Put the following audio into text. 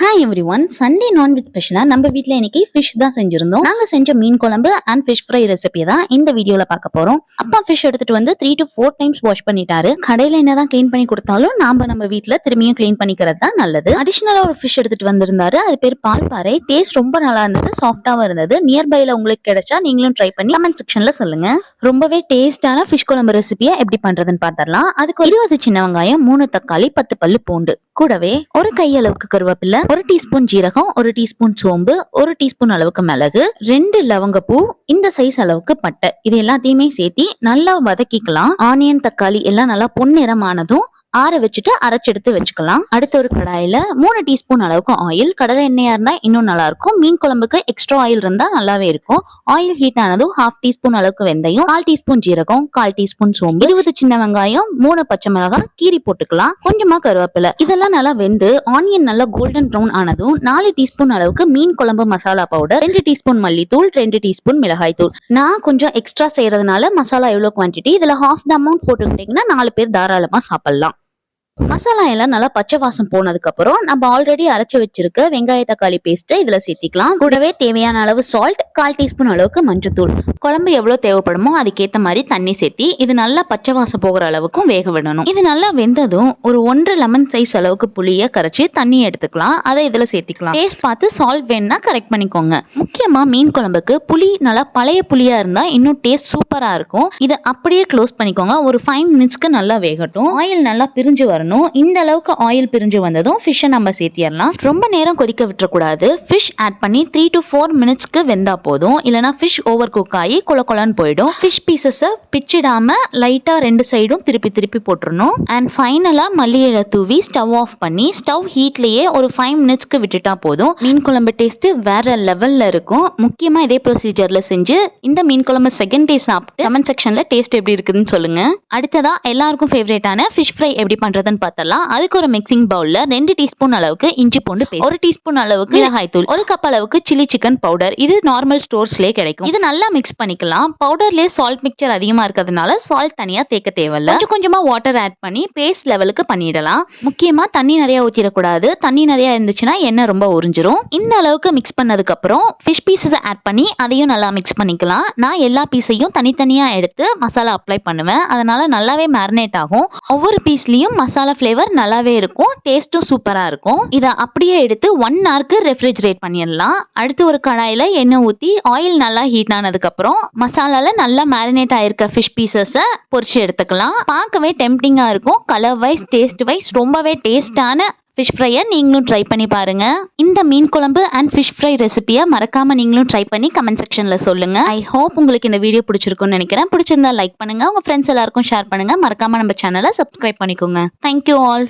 Hi everyone Sunday non veg ஸ்பெஷலாக நம்ம வீட்டில் இன்னைக்கு ஃபிஷ் தான் செஞ்சிருந்தோம். நாங்கள் செஞ்ச மீன் குழம்பு அண்ட் ஃபிஷ் ஃப்ரை ரெசிபி தான் இந்த வீடியோவில் பார்க்க போகிறோம் அப்பா ஃபிஷ் எடுத்துட்டு வந்து three to four times wash பண்ணிட்டாரு. என்ன தான் க்ளீன் பண்ணி கொடுத்தாலும் நாம் நம்ம வீட்டில் திரும்பியும் க்ளீன் பண்ணிக்கிறது தான் நல்லது. அடிஷ்னலாக ஒரு ஃபிஷ் எடுத்துட்டு வந்திருந்தாரு. அது பேர் பால்பாறை டேஸ்ட் ரொம்ப நல்லா இருந்தது சாஃப்டாகவும் இருந்தது. நியர்பையில் உங்களுக்கு கிடைச்சா நீங்களும் ட்ரை பண்ணி கமெண்ட் செக்ஷனில் சொல்லுங்க. ரொம்பவே டேஸ்டான ஃபிஷ் குழம்பு ரெசிபியை எப்படி பண்ணுறதுன்னு பார்த்தரலாம் அதுக்கு இருபது சின்ன வெங்காயம் மூணு தக்காளி பத்து பல்லு பூண்டு. கூடவே ஒரு கையளவுக்கு கருவேப்பில்லை ஒரு டீஸ்பூன் ஜீரகம் ஒரு டீஸ்பூன் சோம்பு ஒரு டீஸ்பூன் அளவுக்கு மிளகு ரெண்டு லவங்கப்பூ இந்த சைஸ் அளவுக்கு பட்டை. இது எல்லாத்தையுமே சேர்த்தி நல்லா வதக்கிக்கலாம். ஆனியன் தக்காளி எல்லாம் நல்லா பொன்னிறமானதும் ஆற வச்சுட்டு அரைச்செடுத்து வச்சுக்கலாம். அடுத்த ஒரு கடாயில மூணு டீஸ்பூன் அளவுக்கு ஆயில் கடலை எண்ணெயா இருந்தா இன்னும் நல்லா இருக்கும் மீன் குழம்புக்கு எக்ஸ்ட்ரா ஆயில் இருந்தா நல்லாவே இருக்கும். ஆயில் ஹீட் ஆனதும் ஹாஃப் டீஸ்பூன் அளவுக்கு வெந்தயம் கால் டீஸ்பூன் ஜீரகம் கால் டீஸ்பூன் சோம்பு இருபது சின்ன வெங்காயம் மூணு பச்சை மிளகாய் கீரி போட்டுக்கலாம். கொஞ்சமா கருவேப்பிலை. இதெல்லாம் நல்லா வெந்து ஆனியன் நல்லா கோல்டன் ப்ரௌன் ஆனதும் நாலு டீஸ்பூன் அளவுக்கு மீன் குழம்பு மசாலா பவுடர் ரெண்டு டீஸ்பூன் மல்லித்தூள் ரெண்டு டீஸ்பூன் மிளகாய் தூள். நான் கொஞ்சம் எக்ஸ்ட்ரா செய்யறதுனால மசாலா எவ்வளவு குவான்டிட்டி இதுல ஹாஃப் த அமௌண்ட் போட்டுக்கிட்டீங்கன்னா நாலு பேர் தாராளமா சாப்பிடலாம். மசாலா எல்லாம் நல்லா பச்சை வாசம் போனதுக்கு அப்புறம் நம்ம ஆல்ரெடி அரைச்சு வச்சிருக்க வெங்காய தக்காளி பேஸ்ட்டை இதுல சேர்த்திக்கலாம். கூடவே தேவையான அளவு சால்ட் கால் டீஸ்பூன் அளவுக்கு மஞ்சத்தூள். குழம்பு எவ்வளவு தேவைப்படுமோ அதுக்கேத்த மாதிரி தண்ணி சேர்த்தி இது நல்லா பச்சை வாசம் போகிற அளவுக்கும் வேக விடணும். இது நல்லா வெந்ததும் ஒரு ஒன்றரை லெமன் சைஸ் அளவுக்கு புளிய கரைச்சி தண்ணி எடுத்துக்கலாம். அதை இதுல சேர்த்திக்கலாம். டேஸ்ட் பார்த்து சால்ட் வேணும்னா கரெக்ட் பண்ணிக்கோங்க. முக்கியமா மீன் குழம்புக்கு புளி நல்லா பழைய புளியா இருந்தா இன்னும் டேஸ்ட் சூப்பரா இருக்கும். இதை அப்படியே க்ளோஸ் பண்ணிக்கோங்க. ஒரு ஃபைவ் மினிட்ஸ்க்கு நல்லா வேகட்டும். ஆயில் நல்லா பிரிஞ்சு வரணும். இந்த அளவுக்கு ஆயில் பிரிஞ்சு வந்ததும் ஃபிஷ்ஷை நம்ம சேர்த்திடலாம். ரொம்ப நேரம் கொதிக்க விட்டுறக்கூடாது. ஃபிஷ் ஆட் பண்ணி த்ரீ டு ஃபோர் மினிட்ஸ்க்கு வெந்தா போதும். இல்லைனா ஃபிஷ் ஓவர் குக் ஆகி குல குலன்னு போயிடும். ஃபிஷ் பீசஸை பிச்சிடாம லைட்டாக ரெண்டு சைடும் திருப்பி திருப்பி போட்டுருணும் அண்ட் ஃபைனலாக மல்லி இலை தூவி ஸ்டவ் ஆஃப் பண்ணி ஸ்டவ் ஹீட்லேயே ஒரு ஃபைவ் மினிட்ஸ்க்கு விட்டுட்டா போதும். மீன் குழம்பு டேஸ்ட் வேற லெவலில் இருக்கும். முக்கியமாக இதே ப்ரொசீஜரில் செஞ்சு இந்த மீன் குழம்பு செகண்ட் டே சாப்பிட்டு கமெண்ட் செக்ஷனில் டேஸ்ட் எப்படி இருக்குதுன்னு சொல்லுங்கள் அடுத்ததாக எல்லாருக்கும் ஃபேவரேட்டான ஃபிஷ் ஃப்ரை எப்படி பண்ணுறது பண்றதுன்னு பார்த்தலாம் அதுக்கு ஒரு மிக்சிங் பவுல்ல ரெண்டு டீஸ்பூன் அளவுக்கு இஞ்சி பூண்டு ஒரு டீஸ்பூன் அளவுக்கு மிளகாய் தூள். ஒரு கப் அளவுக்கு சில்லி சிக்கன் பவுடர் இது நார்மல் ஸ்டோர்ஸ்லயே கிடைக்கும். இது நல்லா மிக்ஸ் பண்ணிக்கலாம். பவுடர்லயே சால்ட் மிக்சர் அதிகமா இருக்கிறதுனால சால்ட் தனியா தேக்க தேவையில்ல. கொஞ்சம் கொஞ்சமா வாட்டர் ஆட் பண்ணி பேஸ்ட் லெவலுக்கு பண்ணிடலாம். முக்கியமா தண்ணி நிறைய ஊற்றிடக்கூடாது தண்ணி நிறைய இருந்துச்சுன்னா எண்ணெய் ரொம்ப உறிஞ்சிரும். இந்த அளவுக்கு மிக்ஸ் பண்ணதுக்கு அப்புறம் ஃபிஷ் பீசஸ் ஆட் பண்ணி அதையும் நல்லா மிக்ஸ் பண்ணிக்கலாம். நான் எல்லா பீஸையும் தனித்தனியா எடுத்து மசாலா அப்ளை பண்ணுவேன். அதனால நல்லாவே மேரினேட் ஆகும். ஒவ்வொரு பீஸ்லயும் மசாலா மசாலா ஃப்ளேவர் நல்லாவே இருக்கும். டேஸ்ட்டும் சூப்பராக இருக்கும். இதை அப்படியே எடுத்து ஒன் ஹவருக்கு ரெஃப்ரிஜரேட் பண்ணிடலாம். அடுத்து ஒரு கடாயில் எண்ணெய் ஊற்றி ஆயில் நல்லா ஹீட் ஆனதுக்கப்புறம் மசாலாவில் நல்லா மேரினேட் ஆயிருக்க ஃபிஷ் பீசஸை பொரிச்சு எடுத்துக்கலாம். பார்க்கவே டெம்டிங்காக இருக்கும். கலர் வைஸ் டேஸ்ட் வைஸ் ரொம்பவே டேஸ்டான ஃபிஷ் ஃப்ரையை நீங்களும் ட்ரை பண்ணி பாருங்கள் இந்த மீன் குழம்பு அண்ட் ஃபிஷ் ஃப்ரை ரெசிபியை மறக்காமல் நீங்களும் ட்ரை பண்ணி கமெண்ட் செக்ஷனில் சொல்லுங்கள் ஐ ஹோப் உங்களுக்கு இந்த வீடியோ பிடிச்சிருக்குன்னு நினைக்கிறேன். பிடிச்சிருந்தா லைக் பண்ணுங்கள் உங்கள் ஃப்ரெண்ட்ஸ் எல்லாருக்கும் ஷேர் பண்ணுங்கள் மறக்காமல் நம்ம சேனலை சப்ஸ்கிரைப் பண்ணிக்கோங்க. Thank you all